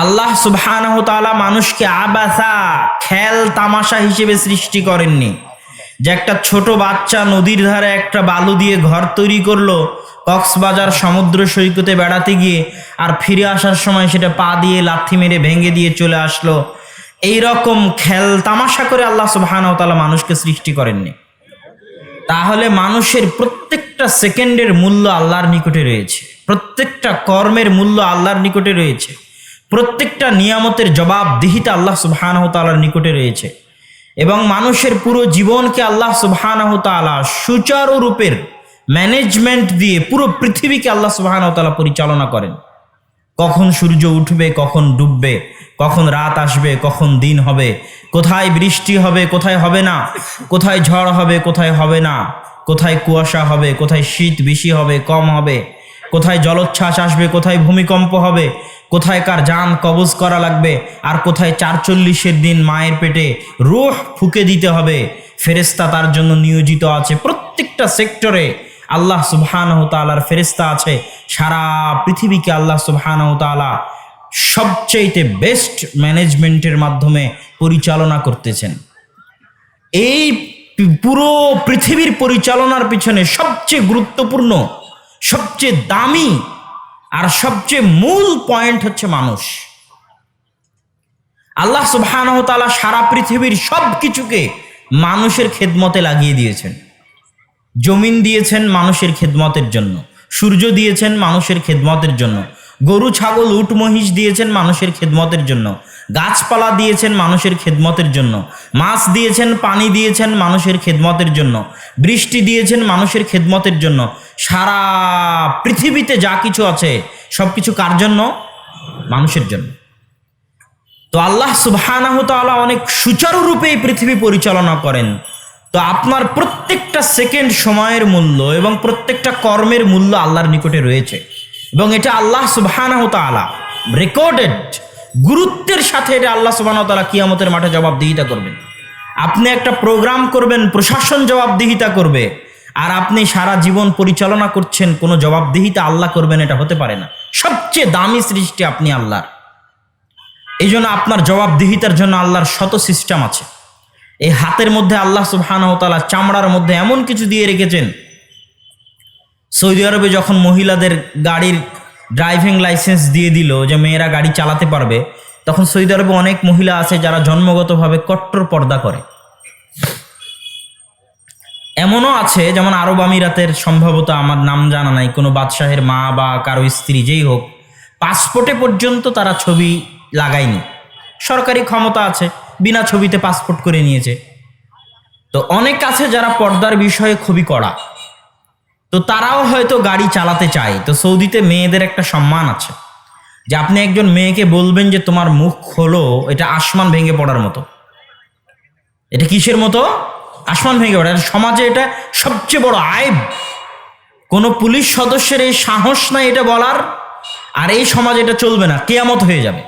আল্লাহ সুবহানাহু তাআলা মানুষকে আবাসা, খেল, তামাশা হিসেবে সৃষ্টি করেননি। যে একটা ছোট বাচ্চা নদীর ধারে একটা বালু দিয়ে ঘর তৈরি করল, কক্সবাজার সমুদ্র সৈকতে বেড়াতে গিয়ে আর ফিরে আসার সময় সেটা পা দিয়ে লাথি মেরে ভেঙে দিয়ে চলে আসলো। এই রকম খেল, তামাশা করে আল্লাহ সুবহানাহু মানুষকে সৃষ্টি করেননি। তাহলে মানুষের প্রত্যেকটা সেকেন্ডের মূল্য আল্লাহর নিকটে রয়েছে। প্রত্যেকটা কর্মের মূল্য আল্লাহর নিকটে রয়েছে। প্রত্যেকটা নিয়ামতের জবাবদিহিতা আল্লাহ সুবহানাহু তাআলার নিকটে রয়েছে। এবং মানুষের পুরো জীবনকে আল্লাহ সুবহানাহু সুচারু রূপের ম্যানেজমেন্ট দিয়ে পুরো পৃথিবীকে আল্লাহ সুবহানাহু তাআলা পরিচালনা করেন। কখন সূর্য উঠবে, কখন ডুববে, কখন রাত আসবে, কখন দিন হবে, কোথায় বৃষ্টি হবে, কোথায় হবে না, কোথায় ঝড় হবে, কোথায় হবে না, কোথায় কুয়াশা হবে, কোথায় শীত বেশি হবে, কম হবে, কোথায় জলোচ্ছ্বাস আসবে, কোথায় ভূমিকম্প হবে কোথায় কার যান কবজ করা লাগবে? আর কোথায় চারচল্লিশের দিন মায়ের পেটে রুহ ফুকে দিতে হবে? ফেরেস্তা তার জন্য নিয়োজিত আছে প্রত্যেকটা সেক্টরে। আল্লাহ সুবহানাহ তাআলার ফেরেস্তা আছে। সারা পৃথিবীকে আল্লাহ সুবহানাহ তাআলা সবচেয়েতে বেস্ট ম্যানেজমেন্টের মাধ্যমে পরিচালনা করতেছেন। এই পুরো পৃথিবীর পরিচালনার পিছনে সবচেয়ে গুরুত্বপূর্ণ, সবচেয়ে দামি আর সবচেয়ে মূল পয়েন্ট হচ্ছে মানুষ। আল্লাহ সুবাহানহতালা সারা পৃথিবীর সব কিছুকে মানুষের খেদমতে লাগিয়ে দিয়েছেন। জমিন দিয়েছেন মানুষের খেদমতের জন্য। সূর্য দিয়েছেন মানুষের খেদমতের জন্য। গরু, ছাগল, উট, মহিষ দিয়েছেন মানুষের খেদমতের জন্য। গাছপালা দিয়েছেন মানুষের খেদমতের জন্য। মাছ দিয়েছেন, পানি দিয়েছেন মানুষের খেদমতের জন্য। বৃষ্টি দিয়েছেন মানুষের খেদমতের জন্য। সারা পৃথিবীতে যা কিছু আছে, সব কিছু কার জন্য? মানুষের জন্য। তো আল্লাহ সুবহানাহু তাআলা অনেক সুচারুরূপে এই পৃথিবী পরিচালনা করেন। তো আপনার প্রত্যেকটা সেকেন্ড সময়ের মূল্য এবং প্রত্যেকটা কর্মের মূল্য আল্লাহর নিকটে রয়েছে। এবং এটা আল্লাহ তাআলা রেকর্ডেড গুরুত্বের সাথে এটা আল্লাহ সুবহানাহু তাআলা কিয়ামতের মাঠে জবাবদিহিতা করবেন। আপনি একটা প্রোগ্রাম করবেন, প্রশাসন জবাবদিহিতা করবে, আর আপনি সারা জীবন পরিচালনা করছেন, কোনো জবাবদিহিতা আল্লাহ করবেন, এটা হতে পারে না। সবচেয়ে দামি সৃষ্টি আপনি আল্লাহর। এই জন্য আপনার জবাবদিহিতার জন্য আল্লাহর শত সিস্টেম আছে। এই হাতের মধ্যে আল্লাহ সুবহানাহু তাআলা চামড়ার মধ্যে এমন কিছু দিয়ে রেখেছেন সৌদি আরবে যখন মহিলাদের গাড়ির ড্রাইভিং লাইসেন্স দিয়ে দিল যে মেয়েরা গাড়ি চালাতে পারবে, তখন সৌদি আরবে অনেক মহিলা আছে যারা জন্মগতভাবে কট্টর পর্দা করে। এমনও আছে, যেমন আরব আমিরাতের সম্ভবত আমার নাম জানা নাই, কোনো বাদশাহের মা বা কারও স্ত্রী যেই হোক, পাসপোর্টে পর্যন্ত তারা ছবি লাগায়নি। সরকারি ক্ষমতা আছে, বিনা ছবিতে পাসপোর্ট করে নিয়েছে। তো অনেক আছে যারা পর্দার বিষয়ে খুবই কড়া। তো তারাও হয়তো গাড়ি চালাতে চায়। তো সৌদিতে মেয়েদের একটা সম্মান আছে। যে আপনি একজন মেয়েকে বলবেন যে, তোমার মুখ খোলো, এটা আসমান ভেঙে পড়ার মতো। এটা কিসের মতো? আসমান ভেঙে পড়ে। সমাজে এটা সবচেয়ে বড় আইব। কোনো পুলিশ সদস্যের এই সাহস নাই এটা বলার। আর এই সমাজে এটা চলবে না, কেয়ামত হয়ে যাবে।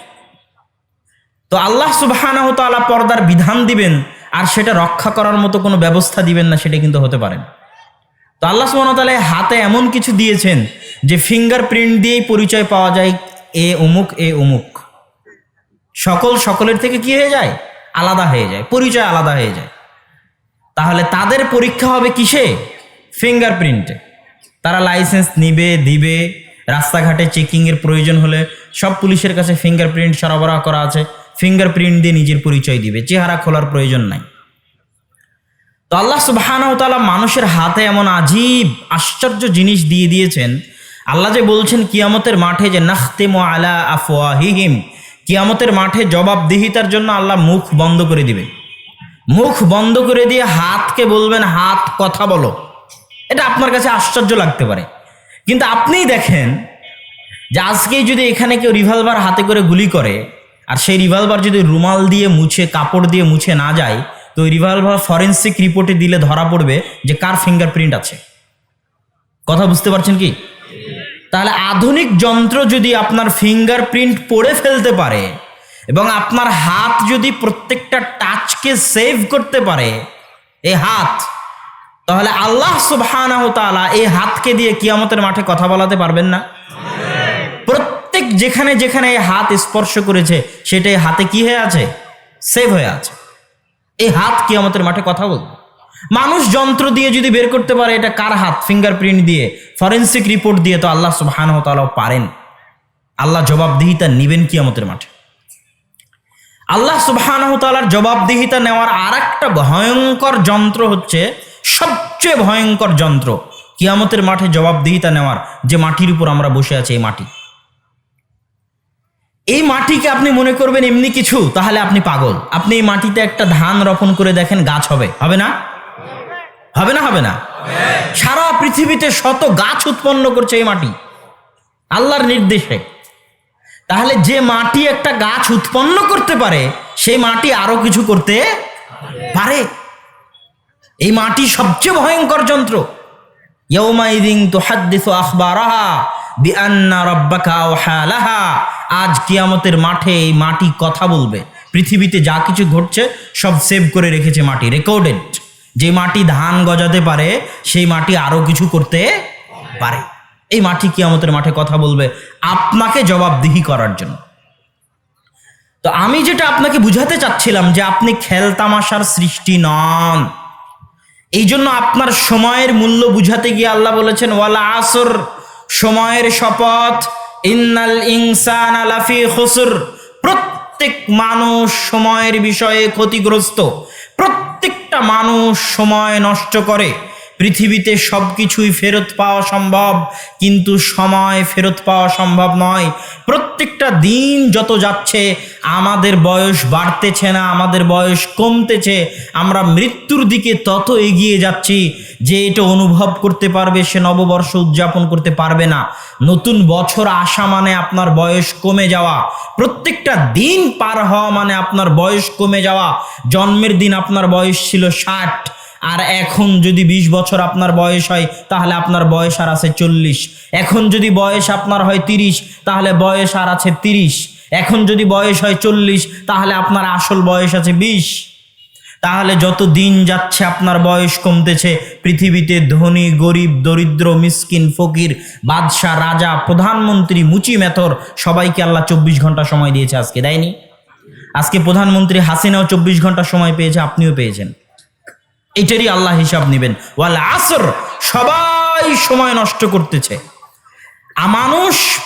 তো আল্লাহ তাআলা পর্দার বিধান দিবেন, আর সেটা রক্ষা করার মতো কোনো ব্যবস্থা দিবেন না, সেটা কিন্তু হতে পারে না। তো আল্লাহ সুবহানাহু তাআলা হাতে এমন কিছু দিয়েছেন যে ফিঙ্গারপ্রিন্ট দিয়েই পরিচয় পাওয়া যায় এ অমুক এ অমুক। সকল সকলের থেকে কি হয়ে যায়? আলাদা হয়ে যায়, পরিচয় আলাদা হয়ে যায়। তাহলে তাদের পরীক্ষা হবে কিসে? ফিঙ্গারপ্রিন্টে তারা লাইসেন্স নিবে, দিবে, রাস্তাঘাটে চেকিংয়ের প্রয়োজন হলে সব পুলিশের কাছে ফিঙ্গারপ্রিন্ট সরবরাহ করা আছে। ফিঙ্গারপ্রিন্ট দিয়ে নিজের পরিচয় দিবে, চেহারা খোলার প্রয়োজন নাই। তো আল্লাহ সুবহানাহু তাআলা মানুষের হাতে এমন আজীব, আশ্চর্য জিনিস দিয়ে দিয়েছেন। আল্লাহ যে বলছেন, কিয়ামতের মাঠে যে নাখতেমু আলা আফওয়াহিহিম, কিয়ামতের মাঠে জবাবদিহিতার জন্য আল্লাহ মুখ বন্ধ করে দিবে মুখ বন্ধ করে দিয়ে হাতকে বলবেন, হাত, কথা বলো। এটা আপনার কাছে আশ্চর্য লাগতে পারে। কিন্তু আপনিই দেখেন যে আজকেই যদি এখানে কেউ রিভলভার হাতে করে গুলি করে, আর সেই রিভলভার যদি রুমাল দিয়ে মুছে, কাপড় দিয়ে মুছে না যায় তো রিভলভার ফরেন্সিক রিপোর্টে দিলে ধরা পড়বে যে কার ফিঙ্গারপ্রিন্ট আছে। কথা বুঝতে পারছেন কি? তাহলে আধুনিক যন্ত্র যদি আপনার ফিঙ্গারপ্রিন্ট পড়ে ফেলতে পারে এবং আপনার হাত যদি প্রত্যেকটা টাচকে সেভ করতে পারে, এই হাত, তাহলে আল্লাহ সুবহানাহু তাআলা এই হাতকে দিয়ে কিয়ামতের মাঠে কথা বলাতে পারবেন না। প্রত্যেক যেখানে যেখানে এই হাত স্পর্শ করেছে, সেটাই হাতে কি হয়ে আছে? সেভ হয়ে আছে। এই হাত কিয়ামতের মাঠে কথা বলবে মানুষ যন্ত্র দিয়ে যদি বের করতে পারে, এটা কার হাত? ফিঙ্গারপ্রিন্ট দিয়ে ফরেন্সিক রিপোর্ট দিয়ে তো আল্লাহ সুবহানাহু তাআলা পারেন। আল্লাহ জবাবদিহিতা নিবেন কিয়ামতের মাঠে। আল্লাহ তাআলার জবাবদিহিতা নেওয়ার আর একটা ভয়ঙ্কর যন্ত্র হচ্ছে, সবচেয়ে ভয়ঙ্কর যন্ত্র কিয়ামতের মাঠে জবাবদিহিতা নেওয়ার যে মাটির উপর আমরা বসে আছি, এই মাটি। এই মাটিকে আপনি মনে করবেন এমনি কিছু, তাহলে আপনি পাগল। আপনি এই মাটিতে একটা ধান রোপণ করে দেখেন গাছ হবে। হবে না? হবে না হবে না? সারা পৃথিবীতে শত গাছ উৎপন্ন করছে এই মাটি। আল্লাহর নির্দেশে। তাহলে যে মাটি একটা গাছ উৎপন্ন করতে পারে, সেই মাটি আরও কিছু করতে পারে। এই মাটি সবচেয়ে ভয়ঙ্কর যন্ত্র। ইয়ৌমাইদিন তো হাদ্দিস আখবারাহা বিআন্না রব্বাকা ওয়াহালাহা আজ কিয়ামতের মাঠে এই মাটি কথা বলবে। পৃথিবীতে যা কিছু ঘটছে, সব সেভ করে রেখেছে মাটি। রেকর্ডেড যে মাটি ধান গজাতে পারে, সেই মাটি আরও কিছু করতে পারে। এই মাটি কিয়ামতের মাঠে কথা বলবে আপনাকে জবাবদিহি করার জন্য। তো আমি যেটা আপনাকে বুঝাতে চাচ্ছিলাম যে আপনি খেলতামাশার সৃষ্টি নন। এই জন্য আপনার সময়ের মূল্য বুঝাতে গিয়ে আল্লাহ বলেছেন, ওয়ালা আসর, সময়ের শপথ ইন্নাল ইনসান আলাফি খুসর। প্রত্যেক মানুষ সময়ের বিষয়ে ক্ষতিগ্রস্ত। প্রত্যেকটা মানুষ সময় নষ্ট করে। পৃথিবীতে সব কিছুই ফেরত পাওয়া সম্ভব, কিন্তু সময় ফেরত পাওয়া সম্ভব নয়। প্রত্যেকটা দিন যত যাচ্ছে, আমাদের বয়স বাড়তেছে না, আমাদের বয়স কমতেছে, আমরা মৃত্যুর দিকে তত এগিয়ে যাচ্ছি যে এটা অনুভব করতে পারবে, সে নববর্ষ উদযাপন করতে পারবে না। নতুন বছর আসা মানে আপনার বয়স কমে যাওয়া। প্রত্যেকটা দিন পার হওয়া মানে আপনার বয়স কমে যাওয়া। জন্মের দিন আপনার বয়স ছিল ষাট। আর এখন যদি ২০ বছর আপনার বয়স হয়, তাহলে আপনার বয়স আর আছে চল্লিশ। এখন যদি বয়স আপনার হয় তিরিশ, তাহলে বয়স আর আছে তিরিশ। এখন যদি বয়স হয় চল্লিশ, তাহলে আপনার আসল বয়স আছে বিশ। তাহলে যত দিন যাচ্ছে আপনার বয়স কমতেছে, পৃথিবীতে ধনী, গরিব, দরিদ্র, মিসকিন, ফকির, বাদশাহ, রাজা, প্রধানমন্ত্রী, মুচি মেথর, সবাইকে আল্লাহ চব্বিশ ঘণ্টা সময় দিয়েছে আজকে, দেয়নি? আজকে প্রধানমন্ত্রী হাসিনাও চব্বিশ ঘণ্টা সময় পেয়েছে, আপনিও পেয়েছেন। এটারই আল্লাহ হিসাব নেবেন। ওয়াল আসর, সবাই সময় নষ্ট করতেছে। আ মানুষ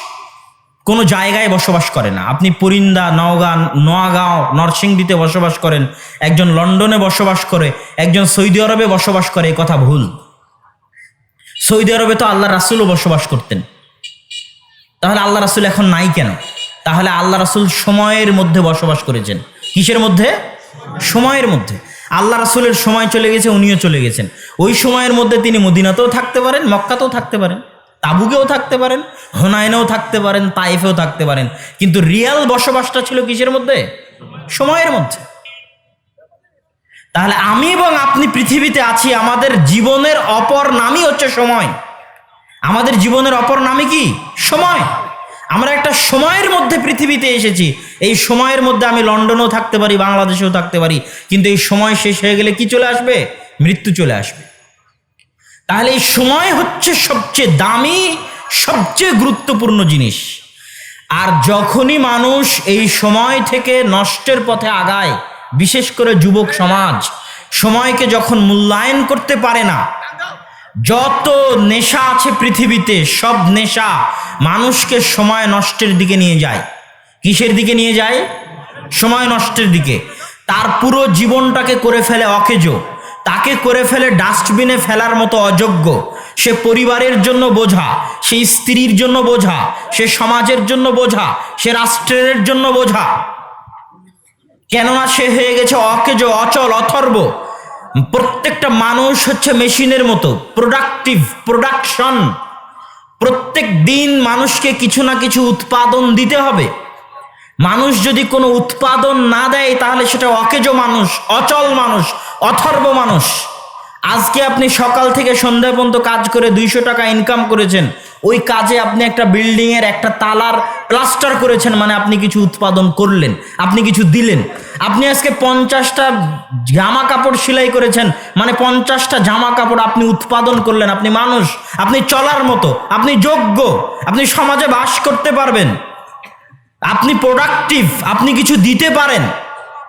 কোনো জায়গায় বসবাস করে না। আপনি পরিন্দা, নওগাঁ নোয়াগাঁও নরসিংদীতে বসবাস করেন, একজন লন্ডনে বসবাস করে, একজন সৌদি আরবে বসবাস করে এই কথা ভুল। সৌদি আরবে তো আল্লাহ রাসুলও বসবাস করতেন। তাহলে আল্লাহ রাসুল এখন নাই কেন? তাহলে আল্লাহ রাসুল সময়ের মধ্যে বসবাস করেছেন। কিসের মধ্যে? সময়ের মধ্যে। আল্লাহ রাসুলের সময় চলে গেছে, উনিও চলে গেছেন। ওই সময়ের মধ্যে তিনি মদিনাতেও থাকতে পারেন, মক্কাতেও থাকতে পারেন, তাবুকেও থাকতে পারেন, হোনায়নেও থাকতে পারেন, তাইফেও থাকতে পারেন। কিন্তু রিয়াল বসবাসটা ছিল কিসের মধ্যে? সময়ের মধ্যে। তাহলে আমি এবং আপনি পৃথিবীতে আছি, আমাদের জীবনের অপর নামই হচ্ছে সময়। আমাদের জীবনের অপর নামই কি? সময়। আমরা একটা সময়ের মধ্যে পৃথিবীতে এসেছি। এই সময়ের মধ্যে আমি লন্ডনেও থাকতে পারি, বাংলাদেশেও থাকতে পারি। কিন্তু এই সময় শেষ হয়ে গেলে কি চলে আসবে? মৃত্যু চলে আসবে। তাহলে এই সময় হচ্ছে সবচেয়ে দামি, সবচেয়ে গুরুত্বপূর্ণ জিনিস। আর যখনই মানুষ এই সময় থেকে নষ্টের পথে আগায়, বিশেষ করে যুবক সমাজ, সময়কে যখন মূল্যায়ন করতে পারে না যত নেশা আছে পৃথিবীতে, সব নেশা মানুষকে সময় নষ্টের দিকে নিয়ে যায়। কিসের দিকে নিয়ে যায়? সময় নষ্টের দিকে। তার পুরো জীবনটাকে করে ফেলে অকেজো। তাকে করে ফেলে ডাস্টবিনে ফেলার মতো অযোগ্য। সে পরিবারের জন্য বোঝা, সে স্ত্রীর জন্য বোঝা, সে সমাজের জন্য বোঝা, সে রাষ্ট্রের জন্য বোঝা। কেননা সে হয়ে গেছে অকেজ, অচল, অথর্ব। প্রত্যেকটা মানুষ হচ্ছে মেশিনের মতো প্রোডাক্টিভ প্রোডাকশন প্রত্যেক দিন মানুষকে কিছু না কিছু উৎপাদন দিতে হবে। মানুষ যদি কোনো উৎপাদন না দেয়, তাহলে সেটা অকেজো মানুষ, অচল মানুষ, অথর্ব মানুষ। আজকে আপনি সকাল থেকে সন্ধ্যা পর্যন্ত কাজ করে দুইশো টাকা ইনকাম করেছেন। ওই কাজে আপনি একটা বিল্ডিং এর একটা তালার প্লাস্টার করেছেন মানে আপনি কিছু উৎপাদন করলেন, আপনি কিছু দিলেন। আপনি আজকে পঞ্চাশটা জামা কাপড় সেলাই করেছেন মানে পঞ্চাশটা জামা কাপড় আপনি উৎপাদন করলেন, আপনি মানুষ, আপনি চলার মতো, আপনি যোগ্য, আপনি সমাজে বাস করতে পারবেন। আপনি প্রোডাক্টিভ আপনি কিছু দিতে পারেন।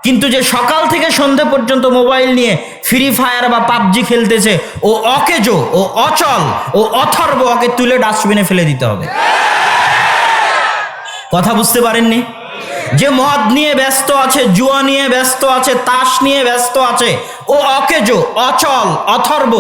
কিন্তু যে সকাল থেকে সন্ধে পর্যন্ত মোবাইল নিয়ে ফ্রি ফায়ার বা পাবজি খেলতেছে, ও অকেজো, ও অচল, ও অথর্ব, ওকে তুলে ডাস্টবিনে ফেলে দিতে হবে। কথা বুঝতে পারেননি? যে মদ নিয়ে ব্যস্ত আছে, জুয়া নিয়ে ব্যস্ত আছে, তাস নিয়ে ব্যস্ত আছে, ও অকেজো, অচল, অথর্ব,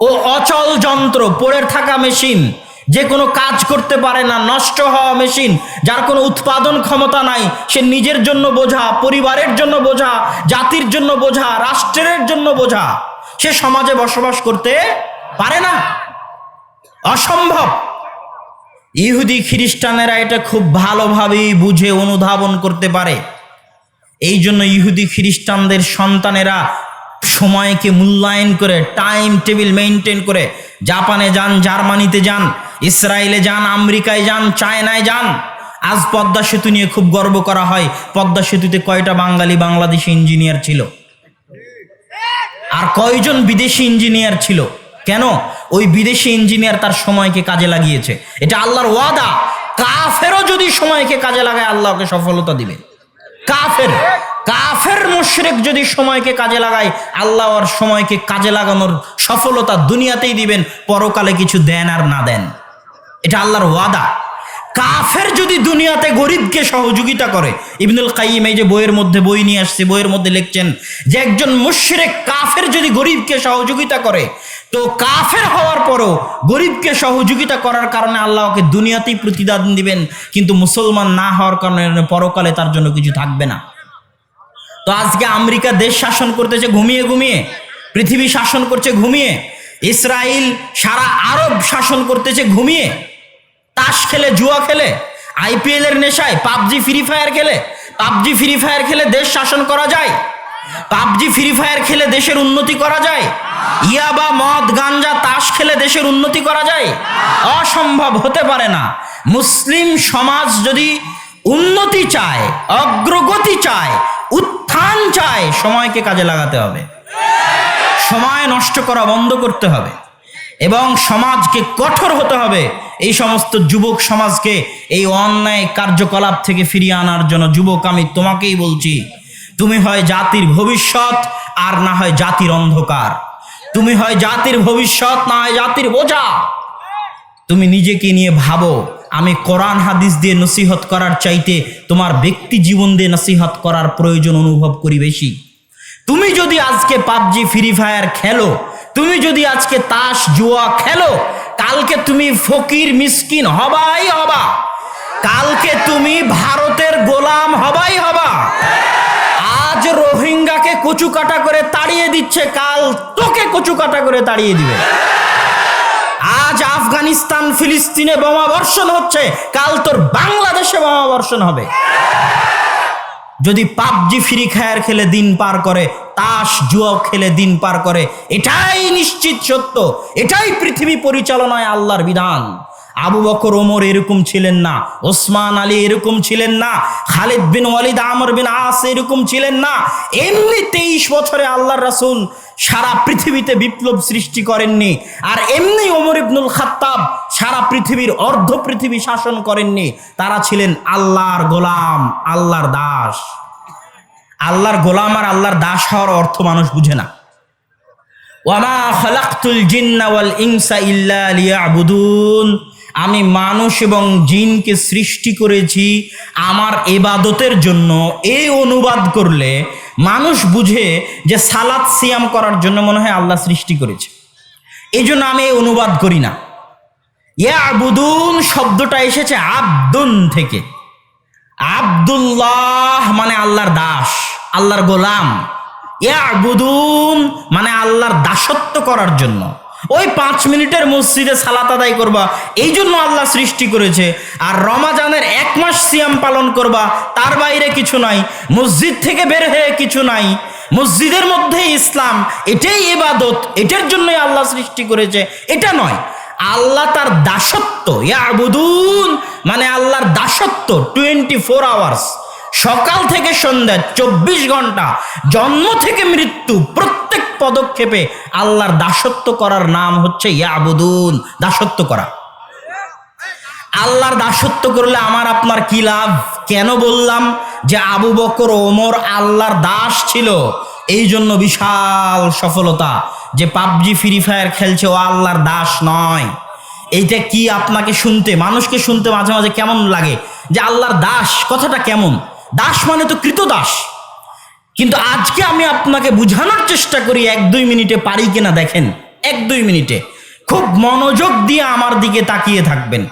ও অচল যন্ত্র, পড়ে থাকা মেশিন, যে কোনো কাজ করতে পারে না, নষ্ট হওয়া মেশিন, যার কোনো উৎপাদন ক্ষমতা নাই, সে নিজের জন্য বোঝা, পরিবারের জন্য বোঝা, জাতির জন্য বোঝা, রাষ্ট্রের জন্য বোঝা, সে সমাজে বসবাস করতে পারে না। অসম্ভব। ইহুদি খ্রিস্টানেরা এটা খুব ভালোভাবেই বুঝে অনুধাবন করতে পারে। এই জন্য ইহুদি খ্রিস্টানদের সন্তানেরা সময়কে মূল্যায়ন করে টাইম টেবিল মেনটেন করে, জাপানে যান, জার্মানিতে যান, ইসরায়েলে যান, আমেরিকায় যান, চায়নায় যান। আজ পদ্মা সেতু নিয়ে খুব গর্ব করা হয়। পদ্মা সেতুতে কয়টা বাঙালি বাংলাদেশি ইঞ্জিনিয়ার ছিল? আর কয়জন বিদেশি ইঞ্জিনিয়ার ছিল? কেন? ওই বিদেশি ইঞ্জিনিয়ার তার সময়কে কাজে লাগিয়েছে। এটা আল্লাহর ওয়াদা। কাফেরও যদি সময়কে কাজে লাগায় আল্লাহকে সফলতা দিবে। কাফের কাফের মুশরেক যদি সময়কে কাজে লাগায়, আল্লাহ ওর সময়কে কাজে লাগানোর সফলতা দুনিয়াতেই দিবেন, পরকালে কিছু দেন আর না দেন। এটা আল্লাহর ওয়াদা। কাফের যদি দুনিয়াতে গরিবকে সহযোগিতা করে, ইবনুল কাইম এই যে বইয়ের মধ্যে বই নিয়ে আসছে, বইয়ের মধ্যে লিখছেন যে একজন মুশরেক কাফের যদি গরিবকে সহযোগিতা করে তো কাফের হওয়ার পরও গরিবকে সহযোগিতা করার কারণে আল্লাহ ওকে দুনিয়াতেই প্রতিদান দিবেন, কিন্তু মুসলমান না হওয়ার কারণে পরকালে তার জন্য কিছু থাকবে না। তো আজকে আমেরিকা দেশ শাসন করতেছে, ঘুমিয়ে ঘুমিয়ে। পৃথিবী শাসন করছে, ঘুমিয়ে। ইসরায়েল সারা আরব শাসন করতেছে, ঘুমিয়ে। তাস খেলে, জুয়া খেলে। আইপিএল এর নেশায়, পাবজি, ফ্রি ফায়ার খেলে। পাবজি, ফ্রি ফায়ার খেলে দেশ শাসন করা যায়। পাবজি ফ্রি ফায়ার খেলে দেশের উন্নতি করা যায়? ইয়াবা মদ, গাঞ্জা, তাস খেলে দেশের উন্নতি করা যায়? অসম্ভব হতে পারে না। মুসলিম সমাজ যদি উন্নতি চায়, অগ্রগতি চায়, উত্থান চায়, সময়কে কাজে লাগাতে হবে। সময় নষ্ট করা বন্ধ করতে হবে। এবং সমাজকে কঠোর হতে হবে। এই সমস্ত যুবক সমাজকে এই অন্যায় কার্যকলাপ থেকে ফিরিয়ে আনার জন্য যুবক, আমি তোমাকেই বলছি তুমি হয় জাতির ভবিষ্যৎ আর না হয় জাতির অন্ধকার। তুমি হয় জাতির ভবিষ্যৎ, না হয় জাতির বোঝা। তুমি নিজেকে নিয়ে ভাবো, আমি কোরআন হাদিস দিয়ে নসিহত করার চাইতে তোমার ব্যক্তি জীবন দিয়ে নসিহত করার প্রয়োজন অনুভব করি বেশি। তুমি যদি আজকে পাবজি, ফ্রি ফায়ার খেলো, তুমি যদি আজকে তাস, জুয়া খেলো, কালকে তুমি ফকির, মিসকিন হবাই হবা। কালকে তুমি ভারতের গোলাম হবাই হবা। আজ রোহিঙ্গাকে কচু কাটা করে তাড়িয়ে দিচ্ছে, কাল তোকে কচু কাটা করে তাড়িয়ে দিবে। আজ আফগানিস্তান, ফিলিস্তিনে বোমা বর্ষণ হচ্ছে, কাল তোর বাংলাদেশে বোমা বর্ষণ হবে। যদি পাবজি ফ্রি ফায়ার খেলে দিন পার করে, তাস, জুয়া খেলে দিন পার করে, এটাই নিশ্চিত সত্য, এটাই পৃথিবী পরিচালনায় আল্লাহর বিধান। আবু বকর, ওমর এরকম ছিলেন না, ওসমান আলী এরকম ছিলেন না, খালিদ বিন ওয়ালিদ, আমর বিন আস এরকম ছিলেন না। এমনি তেইশ বছরে আল্লাহর রাসুল সারা পৃথিবীতে বিপ্লব সৃষ্টি করেননি, আর এমনি ওমর ইবনুল খাত্তাব সারা পৃথিবীর অর্ধ পৃথিবী শাসন করেননি। তারা ছিলেন আল্লাহর গোলাম, আল্লাহর দাস। আল্লাহর গোলাম আর আল্লাহর দাস হওয়ার অর্থ মানুষ বুঝে না। ওয়ামা খালাকতুল জিন্না ওয়াল ইনসা ইল্লা লিয়াবুদুন। আমি মানুষ এবং জিনকে সৃষ্টি করেছি আমার এবাদতের জন্য। এই অনুবাদ করলে মানুষ বুঝে যে সালাত সিয়াম করার জন্য মনে হয় আল্লাহ সৃষ্টি করেছে। এই জন্য আমি এই অনুবাদ করি না। ইয়াবুদুন শব্দটা এসেছে আব্দুন থেকে। আব্দুল্লাহ মানে আল্লাহর দাস, আল্লাহর গোলাম। ইয়াবুদুন মানে আল্লাহর দাসত্ব করার জন্য। ওই পাঁচ মিনিটের মসজিদে সালাত আদায় করবা। এই জন্য আল্লাহ সৃষ্টি করেছে। আর রমাজানের এক মাস সিয়াম পালন করবা, তার বাইরে কিছু নাই। মসজিদ থেকে বের হয়ে কিছু নাই। মসজিদের মধ্যেই ইসলাম, এটাই ইবাদত। এটার জন্যই আল্লাহ সৃষ্টি করেছে। এটা নয়। আল্লাহ তার দাসত্ব, ইয়াবুদুন মানে আল্লাহর দাসত্ব, টোয়েন্টি ফোর আওয়ার্স। সকাল থেকে সন্ধ্যা চব্বিশ ঘণ্টা, জন্ম থেকে মৃত্যু প্রত্যেক পদক্ষেপে আল্লাহর দাসত্ব করার নাম হচ্ছে ইয়াবুদুন, দাসত্ব করা। আল্লাহর দাসত্ব করলে আমার আপনার কি লাভ? কেন বললাম যে আবু বকর ওমর আল্লাহর দাস ছিল। এই জন্য বিশাল সফলতা যে পাবজি, ফ্রি ফায়ার খেলছে ও আল্লাহর দাস নয়। এইটা কি আপনাকে শুনতে, মানুষকে শুনতে মাঝে মাঝে কেমন লাগে? যে আল্লাহর দাস, কথাটা কেমন? দাস মানে তো কৃতদাস কিন্তু আজকে আমি আপনাকে বুঝানোর চেষ্টা করি, এক দুই মিনিটে পারি কিনা দেখেন। এক দুই মিনিটে। খুব মনোযোগ দিয়ে আমার দিকে তাকিয়ে থাকবেন।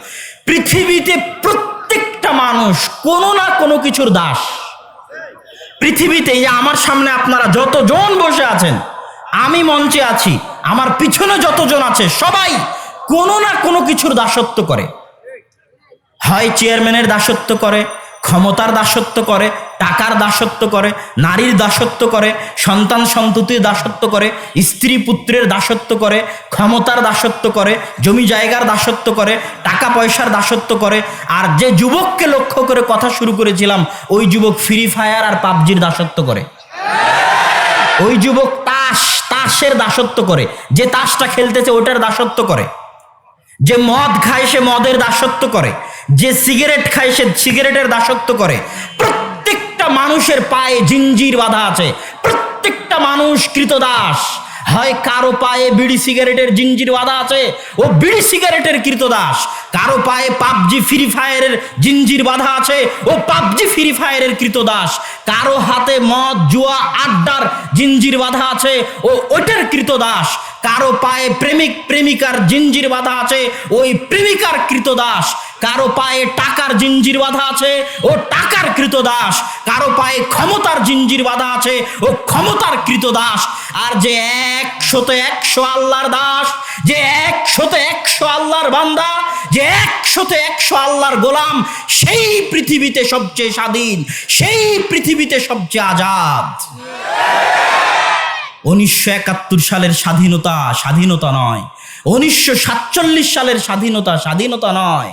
পৃথিবীতে প্রত্যেকটা মানুষ কোনো না কোনো কিছুর দাস। পৃথিবীতে আমার সামনে আপনারা যতজন বসে আছেন, আমি মঞ্চে আছি, আমার পিছনে যতজন আছে, সবাই কোনো না কোনো কিছুর দাসত্ব করে। হয় চেয়ারম্যানের দাসত্ব করে ক্ষমতার দাসত্ব করে, টাকার দাসত্ব করে, নারীর দাসত্ব করে, সন্তান সন্ততির দাসত্ব করে, স্ত্রী পুত্রের দাসত্ব করে, ক্ষমতার দাসত্ব করে, জমি জায়গার দাসত্ব করে, টাকা পয়সার দাসত্ব করে। আর যে যুবককে লক্ষ্য করে কথা শুরু করেছিলাম, ওই যুবক ফ্রি ফায়ার আর পাবজির দাসত্ব করে। ওই যুবক তাস, তাসের দাসত্ব করে। যে তাসটা খেলতেছে, ওটার দাসত্ব করে। যে মদ খায়, সে মদের দাসত্ব করে। যে সিগারেট খায় সে সিগারেটের দাসত্ব করে। প্রত্যেকটা মানুষের পায়ে জিঞ্জির বাধা আছে। প্রত্যেকটা মানুষ কৃতদাস। হয় কারও পায়ে বিড়ি সিগারেটের জিঞ্জির বাধা আছে ও বিড়ি সিগারেটের কৃতদাস। কারও পায়ে পাবজি, ফ্রি ফায়ারের জিঞ্জির বাধা আছে ও পাবজি, ফ্রি ফায়ারের কৃতদাস। কারও হাতে মদ, জুয়া, আড্ডার জিঞ্জির বাধা আছে ও ওটার কৃতদাস। কারও পায়ে প্রেমিক, প্রেমিকার জিঞ্জির বাধা আছে, ওই প্রেমিকার কৃতদাস। কারও পায়ে টাকার জিঞ্জির বাধা আছে, ও টাকার কৃতদাস কারও পায়ে ক্ষমতার জিঞ্জির বাধা আছে, ও ক্ষমতার কৃতদাস আর যে একশোতে একশো আল্লাহর দাস, যে একশোতে একশো আল্লাহর বান্দা, যে একশোতে একশো আল্লাহর গোলাম, সেই পৃথিবীতে সবচেয়ে স্বাধীন, সেই পৃথিবীতে সবচেয়ে আজাদ। উনিশশো একাত্তর সালের স্বাধীনতা স্বাধীনতা নয়। উনিশশো সাতচল্লিশ সালের স্বাধীনতা স্বাধীনতা নয়।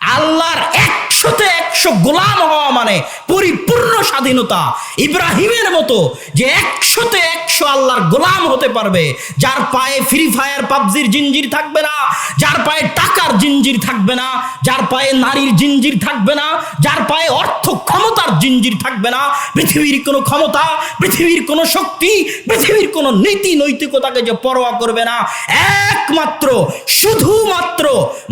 আল্লাহর একশোতে একশো গোলাম হওয়া মানে পরিপূর্ণ স্বাধীনতা ইব্রাহিমের মতো যে একশোতে একশো আল্লাহর গোলাম হতে পারবে। যার পায়ে ফ্রি ফায়ার পাবজির জিঞ্জির থাকবে না, যার পায়ে টাকার জিঞ্জির থাকবে না, যার পায়ে নারীর জিঞ্জির থাকবে না, যার পায়ে অর্থ ক্ষমতার জিঞ্জির থাকবে না, পৃথিবীর কোনো ক্ষমতা, পৃথিবীর কোনো শক্তি, পৃথিবীর কোনো নীতি নৈতিকতাকে যে পরোয়া করবে না, একমাত্র, শুধুমাত্র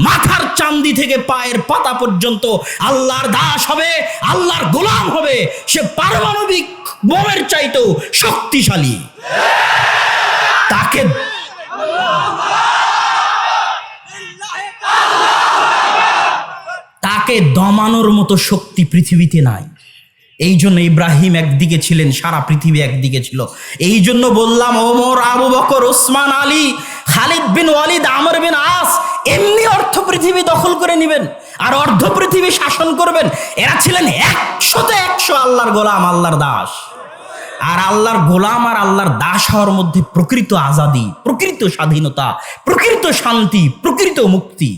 মাথার চান্দি থেকে পায়ের পাতা পর্যন্ত আল্লাহর দাস হবে, আল্লাহর গোলাম হবে, সে পারমাণবিক বোমের চাইতেও শক্তিশালী। তাকে তাকে দমানোর মতো শক্তি পৃথিবীতে নাই। এই জন্য ইব্রাহিম একদিকে ছিলেন, সারা পৃথিবী একদিকে ছিল। এই জন্য বললাম ওমর আবু বকর, ওসমান আলী, খালিদ বিন ওয়ালিদ, আমর বিন আস, এমনি অর্থ পৃথিবী দখল করে নেবেন আর অর্ধ পৃথিবী শাসন করবেন। এরা ছিলেন একশোতে একশো আল্লাহর গোলাম, আল্লাহর দাস। আর আল্লাহর গোলাম আর আল্লাহর দাস হওয়ার মধ্যে প্রকৃত আজাদি, প্রকৃত স্বাধীনতা, প্রকৃত শান্তি, প্রকৃত মুক্তি।